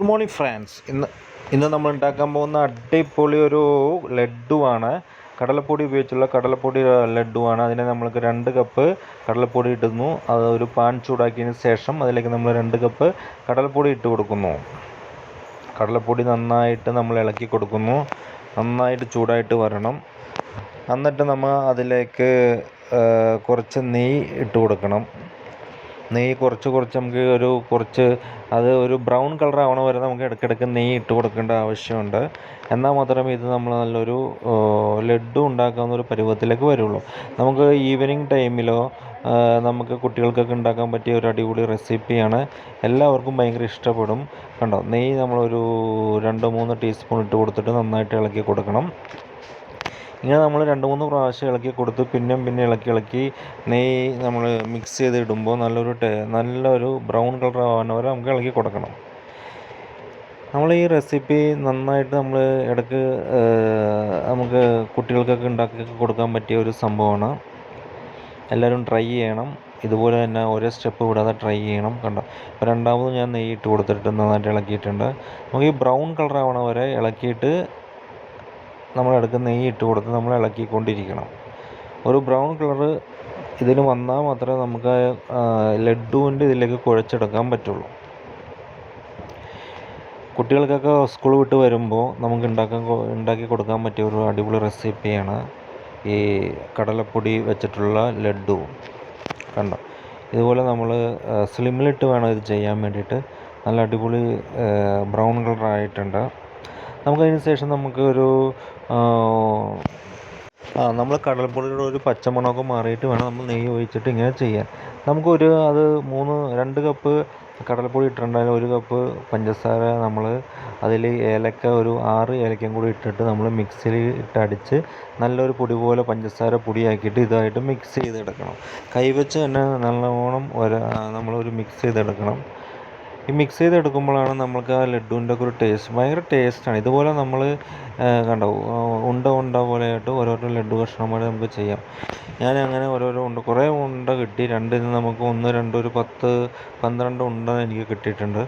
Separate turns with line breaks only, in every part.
Good morning friends ഇന്ന് ഇന്ന് നമ്മൾ ഉണ്ടാക്കാൻ പോകുന്ന അടിപൊളി ഒരു ലഡുവാണ് കടലപ്പൊടി ഉപയോഗിച്ചുള്ള കടലപ്പൊടി ലഡുവാണ് അതിനെ നമ്മൾക്ക് രണ്ട് കപ്പ് കടലപ്പൊടി ഇടുന്നു. അത് ഒരു പാൻ ചൂടാക്കിയതിന് ശേഷം അതിലേക്ക് നമ്മൾ രണ്ട് കപ്പ് കടലപ്പൊടി ഇട്ട് കൊടുക്കുന്നു. കടലപ്പൊടി നന്നായിട്ട് നമ്മൾ ഇളക്കി കൊടുക്കുന്നു. നന്നായിട്ട് ചൂടായിട്ട് വരണം. എന്നിട്ട് നമ്മൾ അതിലേക്ക് കുറച്ച് നെയ്യ് ഇട്ട് കൊടുക്കണം. നെയ്യ് കുറച്ച് കുറച്ച് നമുക്ക് ഒരു കുറച്ച് അത് ഒരു ബ്രൗൺ കളർ ആവണ വരെ നമുക്ക് ഇടയ്ക്കിടയ്ക്ക് നെയ്യ് ഇട്ട് കൊടുക്കേണ്ട ആവശ്യമുണ്ട്. എന്നാൽ മാത്രമേ ഇത് നമ്മൾ നല്ലൊരു ലഡു ഉണ്ടാക്കാവുന്ന ഒരു പരുവത്തിലേക്ക് വരുള്ളൂ. നമുക്ക് ഈവനിങ് ടൈമിലോ നമുക്ക് കുട്ടികൾക്കൊക്കെ ഉണ്ടാക്കാൻ പറ്റിയ ഒരു അടിപൊളി റെസിപ്പിയാണ്. എല്ലാവർക്കും ഭയങ്കര ഇഷ്ടപ്പെടും. കണ്ടോ നെയ്യ് നമ്മളൊരു രണ്ട് മൂന്ന് ടീസ്പൂൺ ഇട്ട് കൊടുത്തിട്ട് നന്നായിട്ട് ഇളക്കി കൊടുക്കണം. ഇങ്ങനെ നമ്മൾ രണ്ട് മൂന്ന് പ്രാവശ്യം ഇളക്കി കൊടുത്ത് പിന്നെയും പിന്നെ ഇളക്കി ഇളക്കി നെയ്യ് നമ്മൾ മിക്സ് ചെയ്ത് ഇടുമ്പോൾ നല്ലൊരു നല്ലൊരു ബ്രൗൺ കളർ ആവാൻ വരെ നമുക്ക് ഇളക്കി കൊടുക്കണം. നമ്മൾ ഈ റെസിപ്പി നന്നായിട്ട് നമ്മൾ ഇടയ്ക്ക് നമുക്ക് കുട്ടികൾക്കൊക്കെ ഉണ്ടാക്കി കൊടുക്കാൻ പറ്റിയ ഒരു സംഭവമാണ്. എല്ലാവരും ട്രൈ ചെയ്യണം. ഇതുപോലെ തന്നെ ഓരോ സ്റ്റെപ്പ് വിടാതെ ട്രൈ ചെയ്യണം. കണ്ടോ? ഇപ്പോൾ രണ്ടാമത് ഞാൻ നെയ്യ് ഇട്ട് കൊടുത്തിട്ട് നന്നായിട്ട് ഇളക്കിയിട്ടുണ്ട്. നമുക്ക് ഈ ബ്രൗൺ കളർ ആവണ വരെ ഇളക്കിയിട്ട് നമ്മൾ എടുക്കുന്ന നെയ്യ് ഇട്ട് കൊടുത്ത് നമ്മൾ ഇളക്കിക്കൊണ്ടിരിക്കണം. ഒരു ബ്രൗൺ കളറ് ഇതിന് വന്നാൽ മാത്രമേ നമുക്ക് ലഡുവിന്റെ ഇതിലേക്ക് കുഴച്ചെടുക്കാൻ പറ്റുള്ളൂ. കുട്ടികൾക്കൊക്കെ സ്കൂൾ വിട്ട് വരുമ്പോൾ നമുക്ക് ഉണ്ടാക്കാൻ ഉണ്ടാക്കി കൊടുക്കാൻ പറ്റിയ ഒരു അടിപൊളി റെസിപ്പിയാണ് ഈ കടലപ്പൊടി വെച്ചിട്ടുള്ള ലഡു. കണ്ടോ? ഇതുപോലെ നമ്മൾ സ്ലിമ്മിലിട്ട് വേണം ഇത് ചെയ്യാൻ വേണ്ടിയിട്ട്. നല്ല അടിപൊളി ബ്രൗൺ കളർ ആയിട്ടുണ്ട് നമുക്കതിന് ശേഷം നമുക്ക് ഒരു ആ നമ്മൾ കടൽപ്പൊടിയുടെ ഒരു പച്ചമണമൊക്കെ മാറിയിട്ട് വേണം നമ്മൾ നെയ്യ് ഒഴിച്ചിട്ട് ഇങ്ങനെ ചെയ്യാൻ. നമുക്കൊരു അത് മൂന്ന് രണ്ട് കപ്പ് കടൽപ്പൊടി ഇട്ടിട്ടുണ്ടായാലും ഒരു കപ്പ് പഞ്ചസാര നമ്മൾ അതിൽ ഏലക്ക ഒരു ആറ് ഏലക്കയും കൂടി ഇട്ടിട്ട് നമ്മൾ മിക്സിയിൽ ഇട്ടടിച്ച് നല്ലൊരു പൊടി പോലെ പഞ്ചസാര പൊടിയാക്കിയിട്ട് ഇതായിട്ട് മിക്സ് ചെയ്തെടുക്കണം. കൈവച്ച് തന്നെ നല്ലവണ്ണം ഒരു നമ്മളൊരു മിക്സ് ചെയ്തെടുക്കണം. ഈ മിക്സ് ചെയ്തെടുക്കുമ്പോഴാണ് നമ്മൾക്ക് ആ ലഡുവിന്റെ ഒക്കെ ഒരു ടേസ്റ്റ് ഭയങ്കര ടേസ്റ്റാണ് ഇതുപോലെ നമ്മൾ കണ്ടോ ഉണ്ട ഉണ്ട പോലെയായിട്ട് ഓരോരോ ലഡു കഷ്ണമായിട്ട് നമുക്ക് ചെയ്യാം. ഞാൻ അങ്ങനെ ഓരോരോ ഉണ്ട കുറേ ഉണ്ട കിട്ടി. രണ്ടിൽ നിന്ന് നമുക്ക് ഒന്ന് രണ്ട് ഒരു പത്ത് പന്ത്രണ്ട് ഉണ്ട എനിക്ക് കിട്ടിയിട്ടുണ്ട്.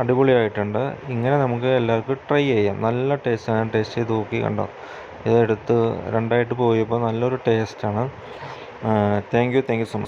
അടിപൊളിയായിട്ടുണ്ട്. ഇങ്ങനെ നമുക്ക് എല്ലാവർക്കും ട്രൈ ചെയ്യാം. നല്ല ടേസ്റ്റ് ഞാൻ ടേസ്റ്റ് ചെയ്ത് നോക്കി കണ്ടോ. ഇതെടുത്ത് രണ്ടായിട്ട് പോയപ്പോൾ നല്ലൊരു ടേസ്റ്റാണ് thank you thank you so much